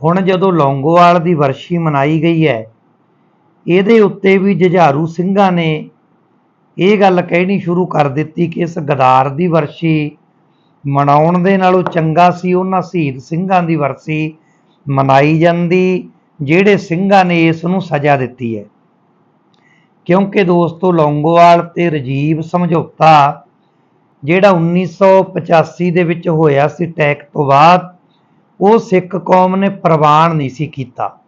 ਹੁਣ ਜਦੋਂ ਲੌਂਗੋਵਾਲ ਦੀ ਵਰਸ਼ੀ ਮਨਾਈ ਗਈ ਹੈ, ਇਹਦੇ ਉੱਤੇ ਵੀ ਜਝਾਰੂ ਸਿੰਘਾਂ ਨੇ ਇਹ ਗੱਲ ਕਹਿਣੀ ਸ਼ੁਰੂ ਕਰ ਦਿੱਤੀ ਕਿ ਇਸ ਗਦਾਰ ਦੀ ਵਰਸ਼ੀ ਮਨਾਉਣ ਦੇ ਨਾਲੋਂ ਚੰਗਾ ਸੀ, ਉਹਨਾਂ ਸ਼ਹੀਦ ਸਿੰਘਾਂ ਦੀ ਵਰਸੀ ਮਨਾਈ ਜਾਂਦੀ, ਜਿਹੜੇ ਸਿੰਘਾਂ ਨੇ ਇਸ ਨੂੰ ਸਜ਼ਾ ਦਿੱਤੀ ਹੈ। ਕਿਉਂਕਿ ਦੋਸਤੋ, ਲੌਂਗੋਵਾਲ ਤੇ ਰਜੀਵ ਸਮਝੌਤਾ ਜਿਹੜਾ 1985 ਦੇ ਵਿੱਚ ਹੋਇਆ ਸੀ ਟੈਕ ਤੋਂ ਬਾਅਦ ਉਹ ਸਿੱਖ ਕੌਮ ਨੇ ਪ੍ਰਵਾਨ ਨਹੀਂ ਸੀ ਕੀਤਾ।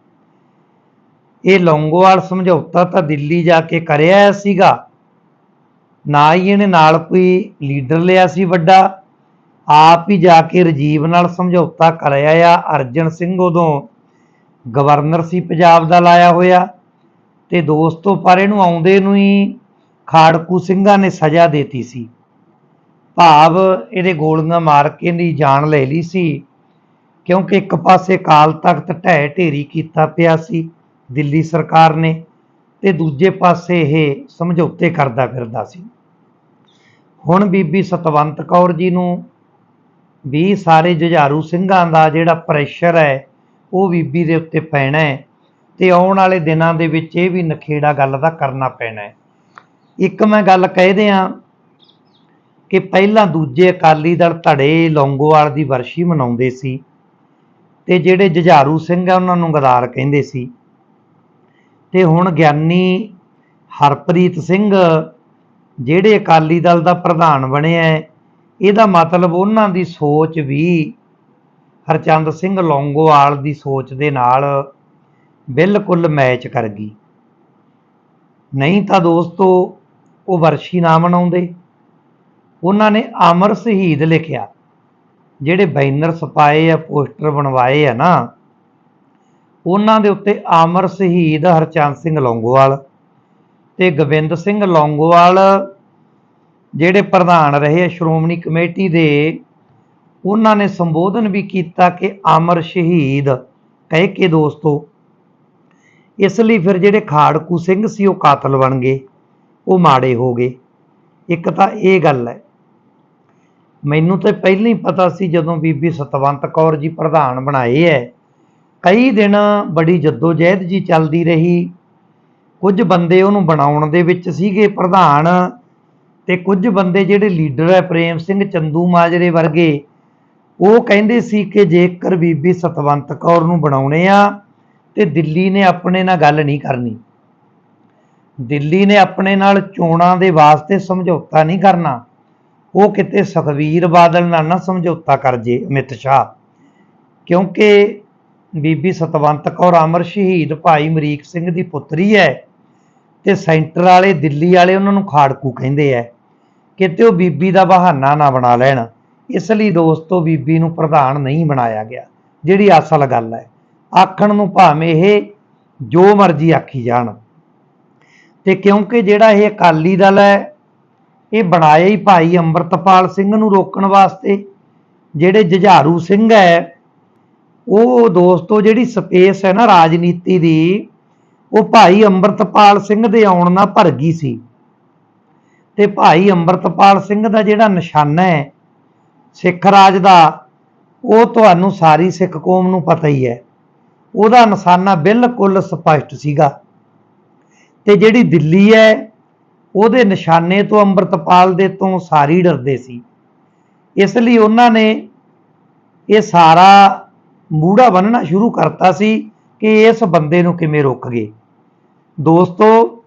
ਇਹ ਲੌਂਗੋਵਾਲ ਸਮਝੌਤਾ ਤਾਂ ਦਿੱਲੀ ਜਾ ਕੇ ਕਰਿਆ ਸੀਗਾ। ਨਾ ਹੀ ਇਹਨੇ ਨਾਲ ਕੋਈ ਲੀਡਰ ਲਿਆ ਸੀ ਵੱਡਾ। ਆਪ ਹੀ ਜਾ ਕੇ ਰਜੀਵ ਨਾਲ ਸਮਝੌਤਾ ਕਰਿਆ ਆ। ਅਰਜਨ ਸਿੰਘ ਉਦੋਂ ਗਵਰਨਰ ਸੀ, ਪੰਜਾਬ ਦਾ ਲਾਇਆ ਹੋਇਆ। ਤੇ ਦੋਸਤੋ, ਪਰ ਇਹਨੂੰ ਆਉਂਦੇ ਨੂੰ ਹੀ ਖਾੜਕੂ ਸਿੰਘਾਂ ਨੇ ਸਜ਼ਾ ਦੇਤੀ ਸੀ। ਭਾਵ ਇਹਦੇ ਗੋਲੀਆਂ ਮਾਰ ਕੇ ਇਹਦੀ ਜਾਨ ਲੈ ਲਈ ਸੀ। ਕਿਉਂਕਿ ਇੱਕ ਪਾਸੇ ਕਾਲ ਤਖਤ ਢਹਿ ਢੇਰੀ ਕੀਤਾ ਪਿਆ ਸੀ ਦਿੱਲੀ ਸਰਕਾਰ ਨੇ ਤੇ ਦੂਜੇ ਪਾਸੇ ਇਹ ਸਮਝੌਤੇ ਕਰਦਾ ਫਿਰਦਾ ਸੀ। ਹੁਣ ਬੀਬੀ ਸਤਵੰਤ ਕੌਰ ਜੀ ਨੂੰ ਵੀ ਸਾਰੇ ਜੁਝਾਰੂ ਸਿੰਘਾਂ ਦਾ ਜਿਹੜਾ ਪ੍ਰੈਸ਼ਰ ਹੈ, ਉਹ ਬੀਬੀ ਦੇ ਉੱਤੇ ਪੈਣਾ ਹੈ ਤੇ ਆਉਣ ਵਾਲੇ ਦਿਨਾਂ ਦੇ ਵਿੱਚ ਇਹ ਵੀ ਨਖੇੜਾ ਗੱਲ ਦਾ ਕਰਨਾ ਪੈਣਾ ਹੈ। ਇੱਕ ਮੈਂ ਗੱਲ ਕਹਿ ਦਿਆਂ ਕਿ ਪਹਿਲਾਂ ਦੂਜੇ ਅਕਾਲੀ ਦਲ ਧੜੇ ਲੌਂਗੋਵਾਲ ਦੀ ਵਰਸ਼ੀ ਮਨਾਉਂਦੇ ਸੀ ਤੇ ਜਿਹੜੇ ਜੁਝਾਰੂ ਸਿੰਘ ਆ, ਉਹਨਾਂ ਨੂੰ ਗਦਾਰ ਕਹਿੰਦੇ ਸੀ। ਤੇ ਹੁਣ ਗਿਆਨੀ ਹਰਪ੍ਰੀਤ ਸਿੰਘ, ਜਿਹੜੇ ਅਕਾਲੀ ਦਲ ਦਾ ਪ੍ਰਧਾਨ ਬਣਿਆ ਇਹਦਾ ਮਤਲਬ ਉਹਨਾਂ ਦੀ ਸੋਚ ਵੀ ਹਰਚੰਦ ਸਿੰਘ ਲੌਂਗੋਵਾਲ ਦੀ ਸੋਚ ਦੇ ਨਾਲ ਬਿਲਕੁਲ ਮੈਚ ਕਰ ਗਈ। ਨਹੀਂ ਤਾਂ ਦੋਸਤੋ, ਉਹ ਵਰਸ਼ੀ ਨਾ ਮਨਾਉਂਦੇ। ਉਹਨਾਂ ਨੇ ਅਮਰ ਸ਼ਹੀਦ ਲਿਖਿਆ। ਜਿਹੜੇ ਬੈਨਰ ਛਪਾਏ ਆ, ਪੋਸਟਰ ਬਣਵਾਏ ਆ ਨਾ, ਉਹਨਾਂ ਦੇ ਉੱਤੇ ਆਮਰ ਸ਼ਹੀਦ ਹਰਚੰਦ ਸਿੰਘ ਲੌਂਗੋਵਾਲ ਤੇ ਗੋਬਿੰਦ ਸਿੰਘ ਲੌਂਗੋਵਾਲ ਜਿਹੜੇ ਪ੍ਰਧਾਨ ਰਹੇ ਆ, ਸ਼੍ਰੋਮਣੀ ਕਮੇਟੀ ਦੇ, ਉਹਨਾਂ ਨੇ ਸੰਬੋਧਨ ਵੀ ਕੀਤਾ ਕਿ ਆਮਰ ਸ਼ਹੀਦ ਕਹਿ ਕੇ ਦੋਸਤੋ, ਇਸ ਲਈ ਫਿਰ ਜਿਹੜੇ ਖਾੜਕੂ ਸਿੰਘ ਸੀ ਉਹ ਕਾਤਲ ਬਣ ਗਏ, ਉਹ ਮਾੜੇ ਹੋ ਗਏ। ਇੱਕ ਤਾਂ ਇਹ ਗੱਲ ਹੈ ਮੈਨੂੰ ਤਾਂ ਪਹਿਲਾਂ ਹੀ ਪਤਾ ਸੀ ਜਦੋਂ ਬੀਬੀ ਸਤਵੰਤ ਕੌਰ ਜੀ ਪ੍ਰਧਾਨ ਬਣਾਏ ਐ। ਕਈ ਦਿਨ ਬੜੀ ਜਹਿਦ ਜੀ ਚੱਲਦੀ ਰਹੀ। ਕੁਝ ਬੰਦੇ ਉਹਨੂੰ ਬਣਾਉਣ ਦੇ ਵਿੱਚ ਸੀਗੇ ਪ੍ਰਧਾਨ ਤੇ ਕੁਝ ਬੰਦੇ ਜਿਹੜੇ ਲੀਡਰ ਹੈ ਪ੍ਰੇਮ ਸਿੰਘ ਚੰਦੂ ਮਾਜਰੇ ਵਰਗੇ, ਉਹ ਕਹਿੰਦੇ ਸੀ ਕਿ ਜੇਕਰ ਬੀਬੀ ਸਤਵੰਤ ਕੌਰ ਨੂੰ ਬਣਾਉਣੇ ਆ ਤੇ ਦਿੱਲੀ ਨੇ ਆਪਣੇ ਨਾਲ ਗੱਲ ਨਹੀਂ ਕਰਨੀ। ਦਿੱਲੀ ਨੇ ਆਪਣੇ ਨਾਲ ਚੋਣਾਂ ਦੇ ਵਾਸਤੇ ਸਮਝੌਤਾ ਨਹੀਂ ਕਰਨਾ। ਉਹ ਕਿਤੇ ਸੁਖਵੀਰ ਬਾਦਲ ਨਾਲ ਨਾ ਸਮਝੌਤਾ ਕਰ ਜੇ ਅਮਿਤ ਸ਼ਾਹ। ਕਿਉਂਕਿ ਬੀਬੀ ਸਤਵੰਤ ਕੌਰ ਅਮਰ ਸ਼ਹੀਦ ਭਾਈ ਮਰੀਕ ਸਿੰਘ ਦੀ ਪੁੱਤਰੀ ਹੈ ਤੇ ਸੈਂਟਰ ਵਾਲੇ, ਦਿੱਲੀ ਵਾਲੇ ਉਹਨਾਂ ਨੂੰ ਖਾੜਕੂ ਕਹਿੰਦੇ ਐ ਕਿਤੇ ਉਹ ਬੀਬੀ ਦਾ ਬਹਾਨਾ ਨਾ ਬਣਾ ਲੈਣ। ਇਸ ਲਈ ਦੋਸਤੋ ਬੀਬੀ ਨੂੰ ਪ੍ਰਧਾਨ ਨਹੀਂ ਬਣਾਇਆ ਗਿਆ, ਜਿਹੜੀ ਅਸਲ ਗੱਲ ਹੈ। ਆਖਣ ਨੂੰ ਭਾਵੇਂ ਇਹ ਜੋ ਮਰਜ਼ੀ ਆਖੀ ਜਾਣ। ਤੇ ਕਿਉਂਕਿ ਜਿਹੜਾ ਇਹ ਅਕਾਲੀ ਦਲ ਹੈ ਇਹ ਬਣਾਇਆ ਹੀ ਭਾਈ ਅੰਮ੍ਰਿਤਪਾਲ ਸਿੰਘ ਨੂੰ ਰੋਕਣ ਵਾਸਤੇ, ਜਿਹੜੇ ਜੁਝਾਰੂ ਸਿੰਘ ਹੈ, ਉਹ ਦੋਸਤੋ ਜਿਹੜੀ ਸਪੇਸ ਹੈ ਨਾ ਰਾਜਨੀਤੀ ਦੀ, ਉਹ ਭਾਈ ਅੰਮ੍ਰਿਤਪਾਲ ਸਿੰਘ ਦੇ ਆਉਣ ਨਾਲ ਭਰ ਗਈ ਸੀ। ਤੇ ਭਾਈ ਅੰਮ੍ਰਿਤਪਾਲ ਸਿੰਘ ਦਾ ਜਿਹੜਾ ਨਿਸ਼ਾਨਾ ਹੈ, ਸਿੱਖ ਰਾਜ ਦਾ, ਉਹ ਤੁਹਾਨੂੰ ਸਾਰੀ ਸਿੱਖ ਕੌਮ ਨੂੰ ਪਤਾ ਹੀ ਹੈ। ਉਹਦਾ ਨਿਸ਼ਾਨਾ ਬਿਲਕੁਲ ਸਪਸ਼ਟ ਸੀਗਾ। ਤੇ ਜਿਹੜੀ ਦਿੱਲੀ ਹੈ ਉਹਦੇ ਨਿਸ਼ਾਨੇ ਤੋਂ ਅੰਮ੍ਰਿਤਪਾਲ ਦੇ ਤੋਂ ਸਾਰੀ ਡਰਦੇ ਸੀ। ਇਸ ਲਈ ਉਹਨਾਂ ਨੇ ਇਹ ਸਾਰਾ ਮੂੜਾ ਬੰਨਣਾ ਸ਼ੁਰੂ ਕਰਤਾ ਸੀ ਕਿ ਇਸ ਬੰਦੇ ਨੂੰ ਕਿਵੇਂ ਰੋਕ ਗਏ। ਦੋਸਤੋ,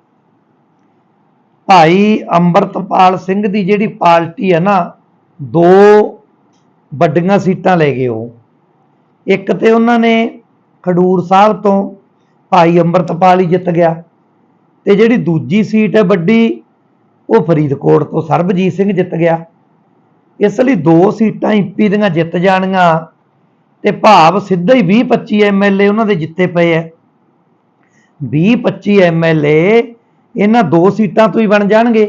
ਭਾਈ ਅੰਮ੍ਰਿਤਪਾਲ ਸਿੰਘ ਦੀ ਜਿਹੜੀ ਪਾਰਟੀ ਹੈ ਨਾ, ਦੋ ਵੱਡੀਆਂ ਸੀਟਾਂ ਲੈ ਗਏ ਉਹ। ਇੱਕ ਤੇ ਉਹਨਾਂ ਨੇ ਖਡੂਰ ਸਾਹਿਬ ਤੋਂ ਭਾਈ ਅੰਮ੍ਰਿਤਪਾਲ ਹੀ ਜਿੱਤ ਗਿਆ। ਤੇ ਜਿਹੜੀ ਦੂਜੀ ਸੀਟ ਹੈ ਵੱਡੀ, ਉਹ ਫਰੀਦਕੋਟ ਤੋਂ ਸਰਬਜੀਤ ਸਿੰਘ ਜਿੱਤ ਗਿਆ। ਇਸ ਲਈ ਦੋ ਸੀਟਾਂ ਐਮਪੀ ਦੀਆਂ ਜਿੱਤ ਜਾਣੀਆਂ ਤੇ ਭਾਵ ਸਿੱਧਾ ਹੀ 20 25 ਐਮਐਲਏ ਉਹਨਾਂ ਦੇ ਜਿੱਤੇ ਪਏ ਐ 20 25 ਐਮਐਲਏ ਇਹਨਾਂ ਦੋ ਸੀਟਾਂ ਤੋਂ ਹੀ ਬਣ ਜਾਣਗੇ,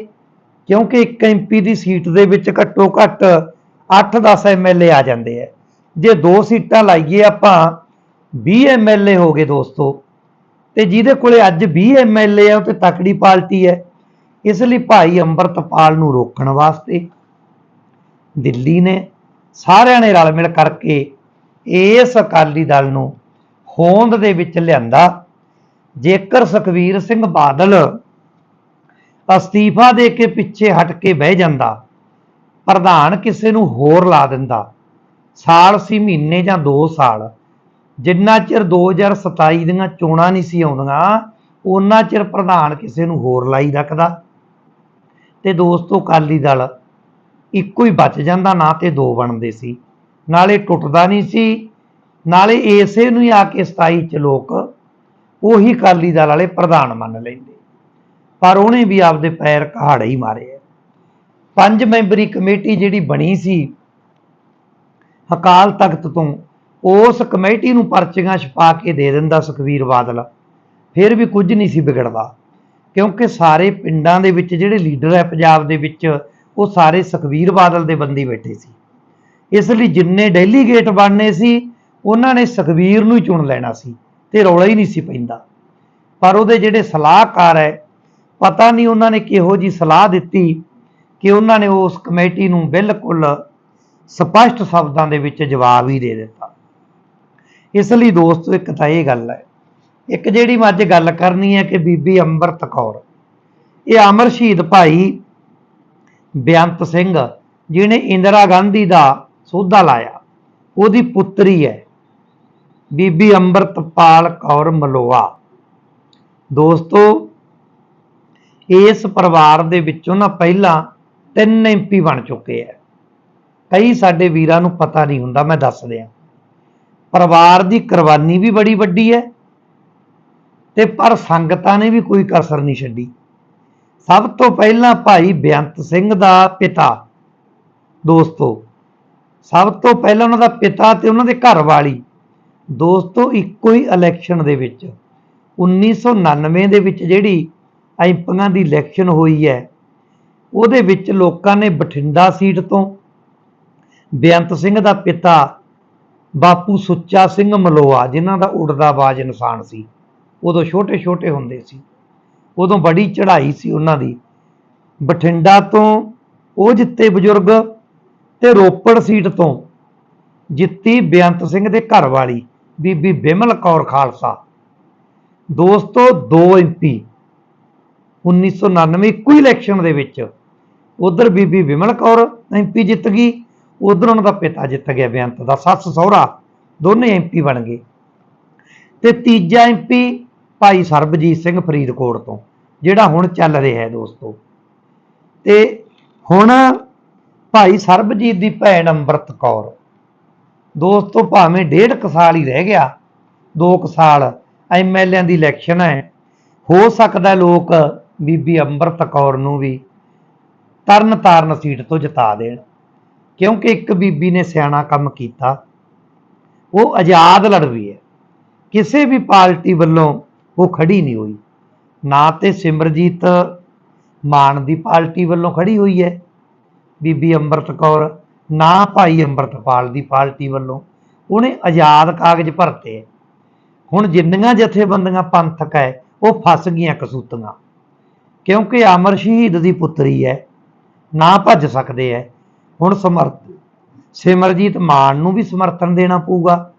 ਕਿਉਂਕਿ ਇੱਕ ਐਮਪੀ ਦੀ ਸੀਟ ਦੇ ਵਿੱਚ ਘੱਟੋ ਘੱਟ 8-10 ਐਮਐਲਏ ਆ ਜਾਂਦੇ ਐ ਜੇ ਦੋ ਸੀਟਾਂ ਲਾਈਏ ਆਪਾਂ 20 ਐਮਐਲਏ ਹੋ ਗਏ ਦੋਸਤੋ। ਤੇ ਜਿਹਦੇ ਕੋਲੇ ਅੱਜ 20 ਐਮਐਲਏ ਆ ਉਹ ਤੇ ਤਕੜੀ ਪਾਰਟੀ ਹੈ। ਇਸ ਲਈ ਭਾਈ ਅੰਮ੍ਰਿਤਪਾਲ ਨੂੰ ਰੋਕਣ ਵਾਸਤੇ ਦਿੱਲੀ ਨੇ ਸਾਰਿਆਂ ਨੇ ਰਲ ਮਿਲ ਕਰਕੇ ਇਸ ਅਕਾਲੀ ਦਲ ਨੂੰ ਹੋਂਦ ਦੇ ਵਿੱਚ ਲਿਆਂਦਾ। ਜੇਕਰ ਸੁਖਵੀਰ ਸਿੰਘ ਬਾਦਲ ਅਸਤੀਫਾ ਦੇ ਕੇ ਪਿੱਛੇ ਹਟ ਕੇ ਬਹਿ ਜਾਂਦਾ, ਪ੍ਰਧਾਨ ਕਿਸੇ ਨੂੰ ਹੋਰ ਲਾ ਦਿੰਦਾ, ਸਾਲ ਸੀ ਮਹੀਨੇ ਜਾਂ 2 ਸਾਲ ਜਿੰਨਾ ਚਿਰ 2027 ਦੀਆਂ ਚੋਣਾਂ ਨਹੀਂ ਸੀ ਆਉਂਦੀਆਂ ਉਹਨਾਂ ਚਿਰ ਪ੍ਰਧਾਨ ਕਿਸੇ ਨੂੰ ਹੋਰ ਲਾਈ ਰੱਖਦਾ। ਤੇ ਦੋਸਤੋ, ਅਕਾਲੀ ਦਲ ਇੱਕੋ ਹੀ ਬਚ ਜਾਂਦਾ, ਨਾ ਤੇ ਦੋ ਬਣਦੇ ਸੀ। ਨਾਲੇ ਟੁੱਟਦਾ ਨਹੀਂ ਸੀ, ਨਾਲੇ ਇਸੇ ਨੂੰ ਹੀ ਆ ਕੇ 27 ਚ ਲੋਕ ਉਹੀ ਅਕਾਲੀ ਦਲ ਵਾਲੇ ਪ੍ਰਧਾਨ ਮੰਨ ਲੈਂਦੇ। ਪਰ ਉਹਨੇ ਵੀ ਆਪਦੇ ਪੈਰ ਕਹਾੜੇ ਹੀ ਮਾਰੇ ਆ। ਪੰਜ ਮੈਂਬਰੀ ਕਮੇਟੀ ਜਿਹੜੀ ਬਣੀ ਸੀ, ਅਕਾਲ ਤਖਤ ਤੋਂ ਉਸ ਕਮੇਟੀ ਨੂੰ ਪਰਚੀਆਂ ਛਪਾ ਕੇ ਦੇ ਦਿੰਦਾ ਸੁਖਵੀਰ ਬਾਦਲ। ਫਿਰ ਵੀ ਕੁਝ ਨਹੀਂ ਸੀ ਵਿਗੜਦਾ, ਕਿਉਂਕਿ ਸਾਰੇ ਪਿੰਡਾਂ ਦੇ ਵਿੱਚ ਜਿਹੜੇ ਲੀਡਰ ਹੈ ਪੰਜਾਬ ਦੇ ਵਿੱਚ, ਉਹ ਸਾਰੇ ਸੁਖਵੀਰ ਬਾਦਲ ਦੇ ਬੰਦੀ ਬੈਠੇ ਸੀ। ਇਸ ਲਈ ਜਿੰਨੇ ਡੈਲੀਗੇਟ ਬਣਨੇ ਸੀ, ਉਹਨਾਂ ਨੇ ਸੁਖਵੀਰ ਨੂੰ ਹੀ ਚੁਣ ਲੈਣਾ ਸੀ ਤੇ ਰੌਲਾ ਹੀ ਨਹੀਂ ਸੀ ਪੈਂਦਾ। ਪਰ ਉਹਦੇ ਜਿਹੜੇ ਸਲਾਹਕਾਰ ਹੈ, ਪਤਾ ਨਹੀਂ ਉਹਨਾਂ ਨੇ ਕਿਹੋ ਜੀ ਸਲਾਹ ਦਿੱਤੀ ਕਿ ਉਹਨਾਂ ਨੇ ਉਸ ਕਮੇਟੀ ਨੂੰ ਬਿਲਕੁਲ ਸਪਸ਼ਟ ਸ਼ਬਦਾਂ ਦੇ ਵਿੱਚ ਜਵਾਬ ਹੀ ਦੇ ਦਿੱਤਾ। ਇਸ ਲਈ ਦੋਸਤੋ, ਇੱਕ ਤਾਂ ਇਹ ਗੱਲ ਹੈ, ਇੱਕ ਜਿਹੜੀ ਮੈਂ ਅੱਜ ਗੱਲ ਕਰਨੀ ਹੈ ਕਿ ਬੀਬੀ ਅੰਮ੍ਰਿਤ ਕੌਰ, ਇਹ ਅਮਰ ਸ਼ਹੀਦ ਭਾਈ ਬੇਅੰਤ ਸਿੰਘ, ਜਿਹਨੇ ਇੰਦਰਾ ਗਾਂਧੀ ਦਾ ਸੋਧਾ ਲਾਇਆ, ਉਹਦੀ ਪੁੱਤਰੀ ਹੈ ਬੀਬੀ ਅੰਮ੍ਰਿਤਪਾਲ ਕੌਰ ਮਲੋਆ। ਦੋਸਤੋ, ਇਸ ਪਰਿਵਾਰ ਦੇ ਵਿੱਚੋਂ ਨਾ ਪਹਿਲਾਂ ਤਿੰਨ ਐਮਪੀ ਬਣ ਚੁੱਕੇ ਆ ਕਈ ਸਾਡੇ ਵੀਰਾਂ ਨੂੰ ਪਤਾ ਨਹੀਂ ਹੁੰਦਾ, ਮੈਂ ਦੱਸ ਦਿਆਂ। ਪਰਿਵਾਰ ਦੀ ਕੁਰਬਾਨੀ ਵੀ ਬੜੀ ਵੱਡੀ ਹੈ ਤੇ ਪਰ ਸੰਗਤਾਂ ਨੇ ਵੀ ਕੋਈ ਕਸਰ ਨਹੀਂ ਛੱਡੀ। ਸਭ ਤੋਂ ਪਹਿਲਾਂ ਭਾਈ ਬੇਅੰਤ ਸਿੰਘ ਦਾ ਪਿਤਾ, ਦੋਸਤੋ, ਸਭ ਤੋਂ ਪਹਿਲਾਂ ਉਹਨਾਂ ਦਾ ਪਿਤਾ ਤੇ ਉਹਨਾਂ ਦੇ ਘਰ ਵਾਲੀ ਦੋਸਤੋ, ਇੱਕੋ ਹੀ ਇਲੈਕਸ਼ਨ ਦੇ ਵਿੱਚ 1999 ਦੇ ਵਿੱਚ ਜਿਹੜੀ ਐਮਪੀਆਂ ਦੀ ਇਲੈਕਸ਼ਨ ਹੋਈ ਹੈ, ਉਹਦੇ ਵਿੱਚ ਲੋਕਾਂ ਨੇ ਬਠਿੰਡਾ ਸੀਟ ਤੋਂ ਬੇਅੰਤ ਸਿੰਘ ਦਾ ਪਿਤਾ ਬਾਪੂ ਸੁੱਚਾ ਸਿੰਘ ਮਲੋਆ, ਜਿਨ੍ਹਾਂ ਦਾ ਉੜਦਾ ਬਾਜ ਇਨਸਾਨ ਸੀ, ਉਦੋਂ ਛੋਟੇ ਛੋਟੇ ਹੁੰਦੇ ਸੀ। ਉਦੋਂ ਬੜੀ ਚੜ੍ਹਾਈ ਸੀ ਉਹਨਾਂ ਦੀ। ਬਠਿੰਡਾ ਤੋਂ ਉਹ ਜਿੱਤੇ ਬਜ਼ੁਰਗ ਤੇ ਰੋਪੜ ਸੀਟ ਤੋਂ ਜਿੱਤੀ ਬੇਅੰਤ ਸਿੰਘ ਦੇ ਘਰ ਵਾਲੀ, ਬੀਬੀ ਬਿਮਲ ਕੌਰ ਖਾਲਸਾ। ਦੋਸਤੋ, ਦੋ ਐਮਪੀ 1999 ਇੱਕੋ ਹੀ ਇਲੈਕਸ਼ਨ ਦੇ ਵਿੱਚ, ਉਧਰ ਬੀਬੀ ਬਿਮਲ ਕੌਰ ਐਮਪੀ ਜਿੱਤ ਗਈ ਉਧਰ ਉਹਨਾਂ ਦਾ ਪਿਤਾ ਜਿੱਤ ਗਿਆ ਬੇਅੰਤ ਦਾ, ਸੱਸ ਸਹੁਰਾ, ਦੋਨੇ ਐਮਪੀ ਬਣ ਗਏ। ਤੇ ਤੀਜਾ ਐਮਪੀ ਭਾਈ ਸਰਬਜੀਤ ਸਿੰਘ ਫਰੀਦਕੋਟ ਤੋਂ, ਜਿਹੜਾ ਹੁਣ ਚੱਲ ਰਿਹਾ ਹੈ ਦੋਸਤੋ। ਤੇ ਹੁਣ ਭਾਈ ਸਰਬਜੀਤ ਦੀ ਭੈਣ ਅੰਮ੍ਰਿਤ ਕੌਰ, ਦੋਸਤੋ ਭਾਵੇਂ ਡੇਢ ਕੁ ਸਾਲ ਹੀ ਰਹਿ ਗਿਆ, ਦੋ ਕੁ ਸਾਲ ਐਮਐਲਏ ਦੀ ਇਲੈਕਸ਼ਨ ਹੈ, ਹੋ ਸਕਦਾ ਲੋਕ ਬੀਬੀ ਅੰਮ੍ਰਿਤ ਕੌਰ ਨੂੰ ਵੀ ਤਰਨ ਤਾਰਨ ਸੀਟ ਤੋਂ ਜਿਤਾ ਦੇਣ। ਕਿਉਂਕਿ ਇੱਕ ਬੀਬੀ ਨੇ ਸਿਆਣਾ ਕੰਮ ਕੀਤਾ। ਉਹ ਆਜ਼ਾਦ ਲੜ ਲੜਵੀ ਹੈ। ਕਿਸੇ ਵੀ ਪਾਰਟੀ ਵੱਲੋਂ ਉਹ ਖੜੀ ਨਹੀਂ ਹੋਈ। ਨਾ ਤੇ ਸਿਮਰਜੀਤ ਮਾਨ ਦੀ ਪਾਰਟੀ ਵੱਲੋਂ ਖੜੀ ਹੋਈ ਹੈ। ਬੀਬੀ ਅੰਮ੍ਰਿਤ ਕੌਰ, ਨਾ ਭਾਈ ਅੰਮ੍ਰਿਤਪਾਲ ਦੀ ਪਾਰਟੀ ਵੱਲੋਂ ਉਹਨੇ ਆਜ਼ਾਦ ਕਾਗਜ਼ ਭਰਤੇ ਹੈ। ਹੁਣ ਜਿੰਨੀਆਂ ਜਥੇਬੰਦੀਆਂ ਪੰਥਕ ਹੈ, ਉਹ ਫਸ ਗਈਆਂ ਕਸੂਤੀਆਂ। ਕਿਉਂਕਿ ਅਮਰ ਸ਼ਹੀਦ ਦੀ ਪੁੱਤਰੀ ਹੈ, ਨਾ ਭੱਜ ਸਕਦੇ ਹੈ। ਹੁਣ ਸਮਰਥ। ਸਿਮਰਜੀਤ ਮਾਨ ਨੂੰ ਵੀ ਸਮਰਥਨ ਦੇਣਾ ਪਊਗਾ,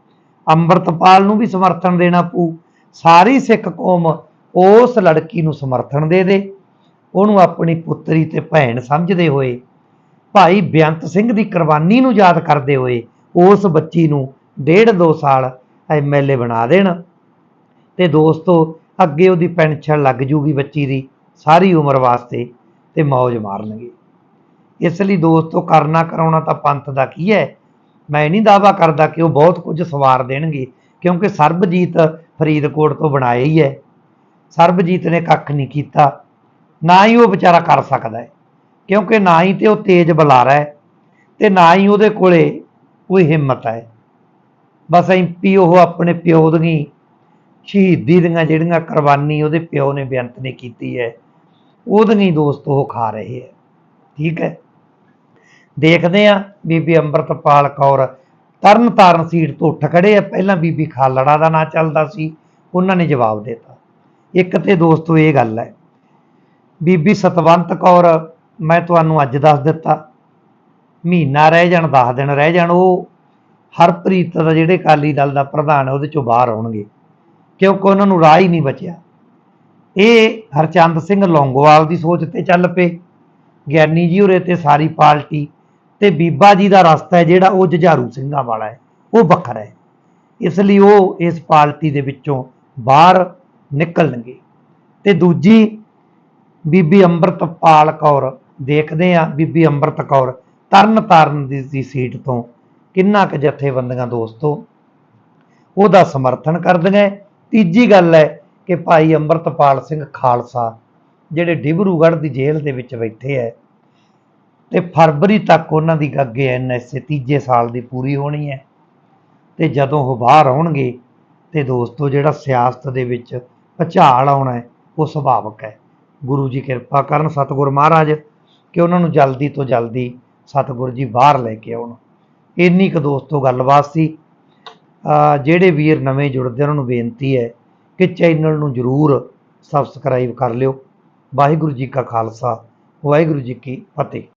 ਅੰਮ੍ਰਿਤਪਾਲ ਨੂੰ ਵੀ ਸਮਰਥਨ ਦੇਣਾ ਪਊ। ਸਾਰੀ ਸਿੱਖ ਕੌਮ ਉਸ ਲੜਕੀ ਨੂੰ ਸਮਰਥਨ ਦੇ ਦੇ। ਉਹਨੂੰ ਆਪਣੀ ਪੁੱਤਰੀ ਤੇ ਭੈਣ ਸਮਝਦੇ ਹੋਏ, ਭਾਈ ਬੇਅੰਤ ਸਿੰਘ ਦੀ ਕੁਰਬਾਨੀ ਨੂੰ ਯਾਦ ਕਰਦੇ ਹੋਏ ਉਸ ਬੱਚੀ ਨੂੰ ਡੇਢ ਦੋ ਸਾਲ ਐਮਐਲਏ ਬਣਾ ਦੇਣ। ਤੇ ਦੋਸਤੋ, ਅੱਗੇ ਉਹਦੀ ਪੈਨਸ਼ਨ ਲੱਗ ਜੂਗੀ ਬੱਚੀ ਦੀ, ਸਾਰੀ ਉਮਰ ਵਾਸਤੇ ਤੇ ਮौज ਮਾਰਨਗੇ। ਇਸ ਲਈ ਦੋਸਤੋ ਕਰਨਾ ਕਰਾਉਣਾ ਤਾਂ ਪੰਥ ਦਾ ਕੀ ਹੈ? ਮੈਂ ਨਹੀਂ ਦਾਵਾ ਕਰਦਾ ਕਿ ਉਹ ਬਹੁਤ ਕੁਝ ਸਵਾਰ ਦੇਣਗੇ, ਕਿਉਂਕਿ ਸਰਬਜੀਤ ਫਰੀਦਕੋਟ ਤੋਂ ਬਣਾਇਆ ਹੀ ਹੈ। ਸਰਬਜੀਤ ਨੇ ਕੱਖ ਨਹੀਂ ਕੀਤਾ, ਨਾ ਹੀ ਉਹ ਵਿਚਾਰਾ ਕਰ ਸਕਦਾ ਹੈ, ਕਿਉਂਕਿ ਨਾ ਹੀ ਤੇ ਉਹ ਤੇਜ ਬੁਲਾਰਾ ਹੈ, ਤੇ ਨਾ ਹੀ ਉਹਦੇ ਕੋਲੇ ਕੋਈ ਹਿੰਮਤ ਹੈ। ਬਸ ਐਮਪੀ ਉਹ ਆਪਣੇ ਪਿਓ ਦੀ ਸ਼ਹੀਦੀ ਦੀਆਂ ਜਿਹੜੀਆਂ ਕੁਰਬਾਨੀ ਉਹਦੇ ਪਿਓ ਨੇ ਬੇਅੰਤ ਨੇ ਕੀਤੀ ਹੈ ਉਹਦੀਆਂ ਦੋਸਤ ਉਹ ਖਾ ਰਹੇ ਹੈ। ਠੀਕ ਹੈ? ਦੇਖਦੇ ਆ ਬੀਬੀ ਅੰਮ੍ਰਿਤਪਾਲ ਕੌਰ। ਤਰਨ ਤਾਰਨ ਸੀਟ ਤੋਂ ਉੱਠ ਖੜੇ ਆ, ਪਹਿਲਾਂ ਬੀਬੀ ਖਾਲੜਾ ਦਾ ਨਾਂ ਚੱਲਦਾ ਸੀ, ਉਹਨਾਂ ਨੇ ਜਵਾਬ ਦਿੱਤਾ। ਇੱਕ ਤੇ ਦੋਸਤੋ, ਇਹ ਗੱਲ ਹੈ, ਬੀਬੀ ਸਤਵੰਤ ਕੌਰ, ਮੈਂ ਤੁਹਾਨੂੰ ਅੱਜ ਦੱਸ ਦਿੱਤਾ, ਮਹੀਨਾ ਰਹਿ ਜਾਣ 10 ਦਿਨ ਰਹਿ ਜਾਣ, ਉਹ ਹਰਪ੍ਰੀਤ ਦਾ ਜਿਹੜੇ ਅਕਾਲੀ ਦਲ ਦਾ ਪ੍ਰਧਾਨ ਉਹਦੇ ਚੋਂ ਬਾਹਰ ਆਉਣਗੇ, ਕਿਉਂਕਿ ਉਹਨਾਂ ਨੂੰ ਰਾਹ ਹੀ ਨਹੀਂ ਬਚਿਆ। ਇਹ ਹਰਚੰਦ ਸਿੰਘ ਲੌਂਗੋਵਾਲ ਦੀ ਸੋਚ ਤੇ ਚੱਲ ਪਏ, ਗਿਆਨੀ ਜੀ ਉਰੇ ਤੇ ਸਾਰੀ ਪਾਰਟੀ ਤੇ ਬੀਬਾ ਜੀ ਦਾ ਰਸਤਾ ਹੈ ਜਿਹੜਾ ਉਹ ਜੁਝਾਰੂ ਸਿੰਘਾਂ ਵਾਲਾ ਹੈ ਉਹ ਵੱਖਰਾ ਹੈ। ਇਸ ਲਈ ਉਹ ਇਸ ਪਾਰਟੀ ਦੇ ਵਿੱਚੋਂ ਬਾਹਰ ਨਿਕਲਣਗੇ। ਤੇ ਦੂਜੀ ਬੀਬੀ ਅੰਮ੍ਰਿਤਪਾਲ ਕੌਰ ਦੇਖਦੇ ਆ ਬੀਬੀ ਅੰਮ੍ਰਿਤ ਕੌਰ ਤਰਨ ਤਾਰਨ ਦੀ, ਸੀਟ ਤੋਂ ਕਿੰਨਾ ਕੁ ਜਥੇਬੰਦੀਆਂ ਦੋਸਤੋ ਉਹਦਾ ਸਮਰਥਨ ਕਰਦੀਆਂ ਤੀਜੀ ਗੱਲ ਹੈ ਕਿ ਭਾਈ ਅੰਮ੍ਰਿਤਪਾਲ ਸਿੰਘ ਖਾਲਸਾ ਜਿਹੜੇ ਡਿਬਰੂਗੜ੍ਹ ਦੀ ਜੇਲ੍ਹ ਦੇ ਵਿੱਚ ਬੈਠੇ ਹੈ ਤੇ ਫਰਵਰੀ ਤੱਕ ਉਹਨਾਂ ਦੀ ਅੱਗੇ ਐਨਐਸਏ ਤੀਜੇ ਸਾਲ ਦੀ ਪੂਰੀ ਹੋਣੀ ਹੈ। ਤੇ ਜਦੋਂ ਉਹ ਬਾਹਰ ਆਉਣਗੇ ਤੇ ਦੋਸਤੋ, ਜਿਹੜਾ ਸਿਆਸਤ ਦੇ ਵਿੱਚ ਭਚਾਲ ਆਉਣਾ ਹੈ, ਉਹ ਸੁਭਾਵਕ ਹੈ। ਗੁਰੂ ਜੀ ਕਿਰਪਾ ਕਰਨ ਸਤਿਗੁਰ ਮਹਾਰਾਜ ਕਿ ਉਹਨਾਂ ਨੂੰ ਜਲਦੀ ਤੋਂ ਜਲਦੀ ਸਤਿਗੁਰ ਜੀ ਬਾਹਰ ਲੈ ਕੇ ਆਉਣ। ਇੰਨੀ ਕੁ ਦੋਸਤੋ ਗੱਲਬਾਤ ਸੀ। ਜਿਹੜੇ ਵੀਰ ਨਵੇਂ ਜੁੜਦੇ ਉਹਨਾਂ ਨੂੰ ਬੇਨਤੀ ਹੈ ਕਿ ਚੈਨਲ ਨੂੰ ਜਰੂਰ ਸਬਸਕ੍ਰਾਈਬ ਕਰ ਲਿਓ। ਵਾਹਿਗੁਰੂ ਜੀ ਕਾ ਖਾਲਸਾ, ਵਾਹਿਗੁਰੂ ਜੀ ਕੀ ਫਤਿਹ।